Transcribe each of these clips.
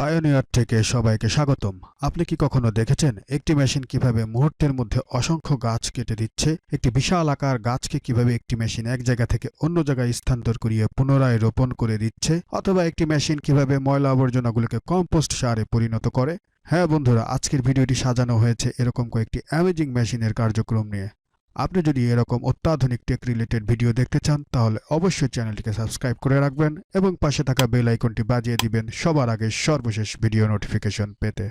Pioneer থেকে সবাইকে স্বাগতম। আপনি কি কখনো দেখেছেন একটি মেশিন কীভাবে মুহূর্তের মধ্যে অসংখ্য গাছ কেটে দিচ্ছে? একটি বিশাল আকার গাছকে কীভাবে একটি মেশিন এক জায়গা থেকে অন্য জায়গায় স্থানান্তর করিয়ে পুনরায় রোপণ করে দিচ্ছে? অথবা একটি মেশিন কীভাবে ময়লা আবর্জনাগুলোকে কম্পোস্ট সারে পরিণত করে? হ্যাঁ বন্ধুরা, আজকের ভিডিওটি সাজানো হয়েছে এরকম কয়েকটি অ্যামেজিং মেশিনের কার্যক্রম নিয়ে। আপনি যদি এরকম অত্যাধুনিক টেক রিলেটেড ভিডিও দেখতে চান, তাহলে অবশ্যই চ্যানেলটিকে সাবস্ক্রাইব করে রাখবেন এবং পাশে থাকা বেল আইকনটি বাজিয়ে দিবেন সবার আগে সর্বশেষ ভিডিও নোটিফিকেশন পেতে।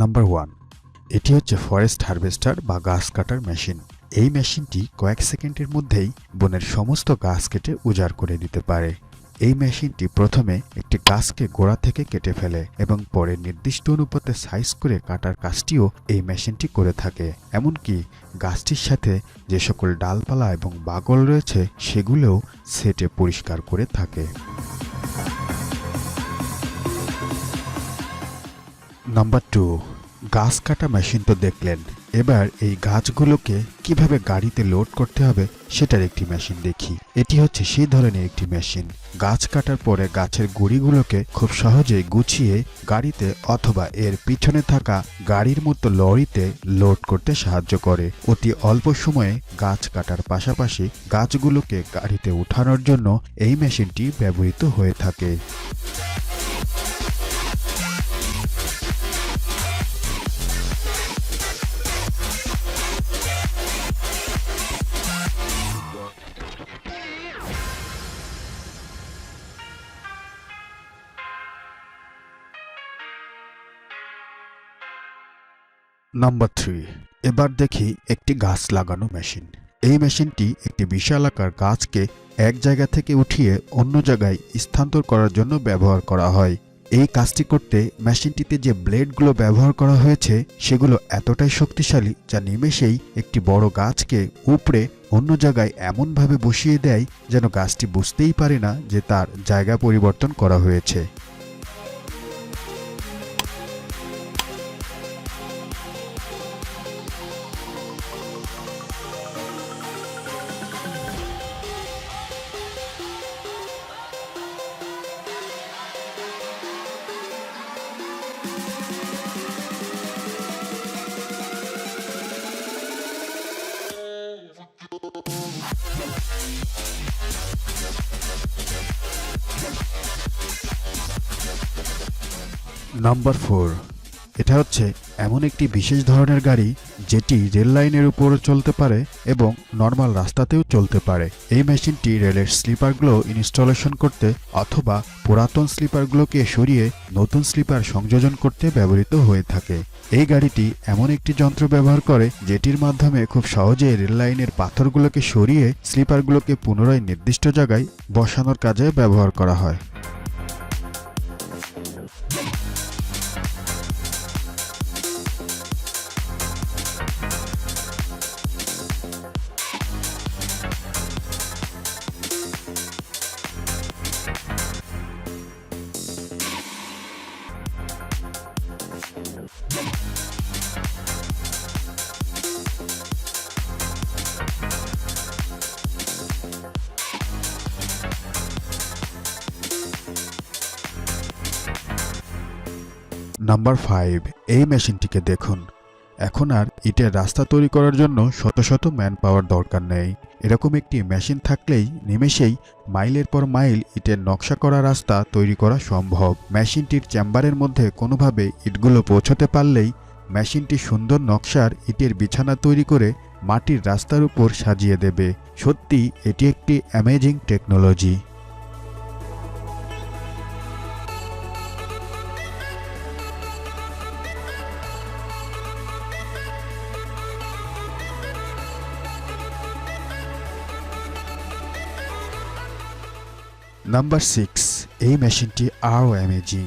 নাম্বার ওয়ান এটি হচ্ছে ফরেস্ট হারভেস্টার বা গাছ কাটার মেশিন এই মেশিনটি কয়েক সেকেন্ডের মধ্যেই বনের সমস্ত গাছ কেটে উজাড় করে দিতে পারে। এই মেশিনটি প্রথমে একটি গাছকে গোড়া থেকে কেটে ফেলে এবং পরে নির্দিষ্ট অনুপাতে সাইজ করে কাটার কাজটিও এই মেশিনটি করে থাকে। এমনকি গাছটির সাথে যে সকল ডালপালা এবং বাগল রয়েছে সেগুলোও সেটে পরিষ্কার করে থাকে। নাম্বার টু, গাছ কাটা মেশিন তো দেখলেন। এবার এই গাছগুলোকে কীভাবে গাড়িতে লোড করতে হবে সেটার একটি মেশিন দেখি। এটি হচ্ছে সেই ধরনের একটি মেশিন। গাছ কাটার পরে গাছের গুড়িগুলোকে খুব সহজেই গুছিয়ে গাড়িতে অথবা এর পিছনে থাকা গাড়ির মতো লরিতে লোড করতে সাহায্য করে। অতি অল্প সময়ে গাছ কাটার পাশাপাশি গাছগুলোকে গাড়িতে উঠানোর জন্য এই মেশিনটি ব্যবহৃত হয়ে থাকে। নাম্বার থ্রি এবার দেখি একটি গাছ লাগানো মেশিন। এই মেশিনটি একটি বিশাল আকার গাছকে এক জায়গা থেকে উঠিয়ে অন্য জায়গায় স্থানান্তর করার জন্য ব্যবহার করা হয়। এই কাজটি করতে মেশিনটিতে যে ব্লেডগুলো ব্যবহার করা হয়েছে, সেগুলো এতটাই শক্তিশালী যা নিমেষেই একটি বড় গাছকে উপড়ে অন্য জায়গায় এমনভাবে বসিয়ে দেয় যেন গাছটি বুঝতেই পারে না যে তার জায়গা পরিবর্তন করা হয়েছে। নাম্বার ফোর এটা হচ্ছে এমন একটি বিশেষ ধরনের গাড়ি যেটি রেল লাইনের উপর চলতে পারে এবং নর্মাল রাস্তাতেও চলতে পারে। এই মেশিনটি রেলের স্লিপারগুলো ইনস্টলেশন করতে অথবা পুরাতন স্লিপারগুলোকে সরিয়ে নতুন স্লিপার সংযোজন করতে ব্যবহৃত হয়ে থাকে। এই গাড়িটি এমন একটি যন্ত্র ব্যবহার করে যেটির মাধ্যমে খুব সহজে রেল লাইনের পাথরগুলোকে সরিয়ে স্লিপারগুলোকে পুনরায় নির্দিষ্ট জায়গায় বসানোর কাজে ব্যবহার করা হয়। নাম্বার ফাইভ, এই মেশিনটিকে দেখুন। এখন আর ইটের রাস্তা তৈরি করার জন্য শত শত ম্যান পাওয়ার দরকার নেই। এরকম একটি মেশিন থাকলেই নিমেষেই মাইলের পর মাইল ইটের নকশা করা রাস্তা তৈরি করা সম্ভব। মেশিনটির চেম্বারের মধ্যে কোনোভাবে ইটগুলো পৌঁছতে পারলেই মেশিনটি সুন্দর নকশার ইটের বিছানা তৈরি করে মাটির রাস্তার উপর সাজিয়ে দেবে। সত্যি এটি একটি অ্যামেজিং টেকনোলজি নাম্বার সিক্স এই মেশিনটি আরও অ্যামেজিং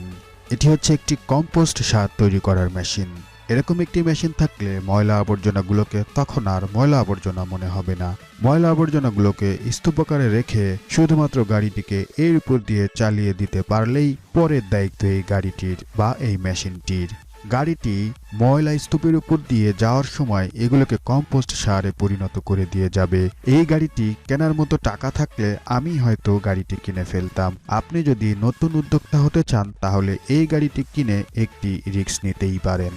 এটি হচ্ছে একটি কম্পোস্ট সার তৈরি করার মেশিন। এরকম একটি মেশিন থাকলে ময়লা আবর্জনাগুলোকে তখন আর ময়লা আবর্জনা মনে হবে না। ময়লা আবর্জনাগুলোকে স্তূপকারে রেখে শুধুমাত্র গাড়িটিকে এর উপর দিয়ে চালিয়ে দিতে পারলেই পরের দায়িত্ব এই গাড়িটির বা এই মেশিনটির। গাড়িটি ময়লা স্তূপের উপর দিয়ে যাওয়ার সময় এগুলোকে কম্পোস্ট সারে পরিণত করে দিয়ে যাবে। এই গাড়িটি কেনার মতো টাকা থাকলে আমি হয়তো গাড়িটি কিনে ফেলতাম। আপনি যদি নতুন উদ্যোক্তা হতে চান, তাহলে এই গাড়িটি কিনে একটি রিস্ক নিতেই পারেন।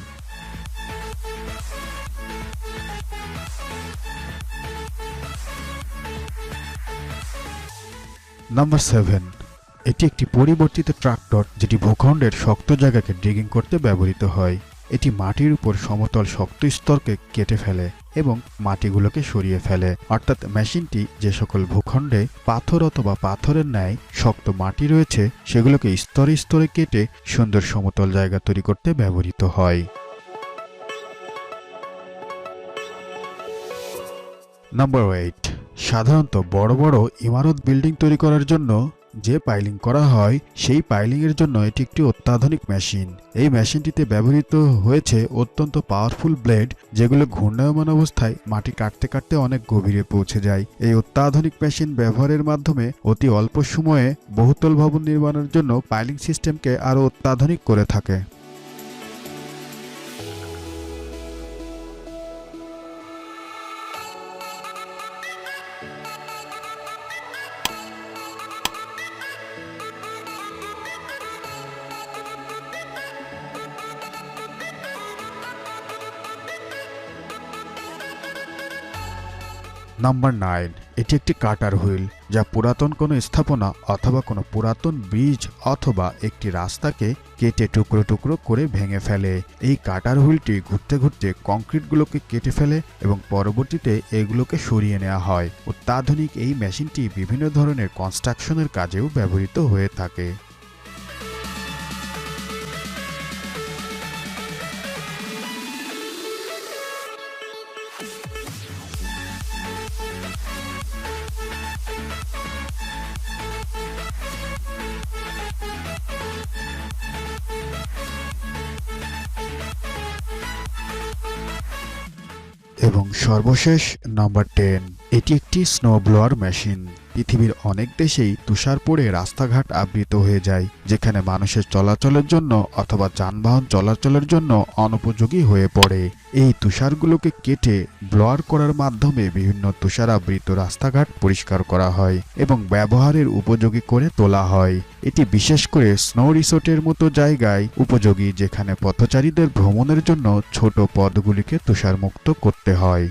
Number seven. এটি একটি পরিবর্তিত ট্রাক্টর যেটি ভূখণ্ডের শক্ত জায়গাকে ডিগিং করতে ব্যবহৃত হয়। এটি মাটির উপর সমতল শক্ত স্তরকে কেটে ফেলে এবং মাটিগুলোকে সরিয়ে ফেলে। অর্থাৎ মেশিনটি যে সকল ভূখণ্ডে পাথর অথবা পাথরের ন্যায় শক্ত মাটি রয়েছে, সেগুলোকে স্তরে স্তরে কেটে সুন্দর সমতল জায়গা তৈরি করতে ব্যবহৃত হয়। নাম্বার এইট সাধারণত বড় বড় ইমারত বিল্ডিং তৈরি করার জন্য যে পাইলিং করা হয়, সেই পাইলিংয়ের জন্য এটি একটি অত্যাধুনিক মেশিন। এই মেশিনটিতে ব্যবহৃত হয়েছে অত্যন্ত পাওয়ারফুল ব্লেড, যেগুলো ঘূর্ণায়মান অবস্থায় মাটি কাটতে কাটতে অনেক গভীরে পৌঁছে যায়। এই অত্যাধুনিক মেশিন ব্যবহারের মাধ্যমে অতি অল্প সময়ে বহুতল ভবন নির্মাণের জন্য পাইলিং সিস্টেমকে আরও অত্যাধুনিক করে থাকে। নাম্বার নাইন এটি একটি কাটার হুইল, যা পুরাতন কোনো স্থাপনা অথবা কোনো পুরাতন ব্রিজ অথবা একটি রাস্তাকে কেটে টুকরো টুকরো করে ভেঙে ফেলে। এই কাটার হুইলটি ঘুরতে ঘুরতে কংক্রিটগুলোকে কেটে ফেলে এবং পরবর্তীতে এগুলোকে সরিয়ে নেওয়া হয়। অত্যাধুনিক এই মেশিনটি বিভিন্ন ধরনের কনস্ট্রাকশনের কাজেও ব্যবহৃত হয়ে থাকে। এবং সর্বশেষ নাম্বার টেন এটি একটি স্নো ব্লোয়ার মেশিন পৃথিবীর অনেক দেশেই তুষার পড়ে রাস্তাঘাট আবৃত হয়ে যায়, যেখানে মানুষের চলাচলের জন্য অথবা যানবাহন চলাচলের জন্য অনুপযোগী হয়ে পড়ে। এই তুষারগুলোকে কেটে ব্লোয়ার করার মাধ্যমে বিভিন্ন তুষারাবৃত রাস্তাঘাট পরিষ্কার করা হয় এবং ব্যবহারের উপযোগী করে তোলা হয়। এটি বিশেষ করে স্নো রিসোর্টের মতো জায়গায় উপযোগী, যেখানে পথচারীদের ভ্রমণের জন্য ছোট পদগুলিকে তুষারমুক্ত করতে হয়।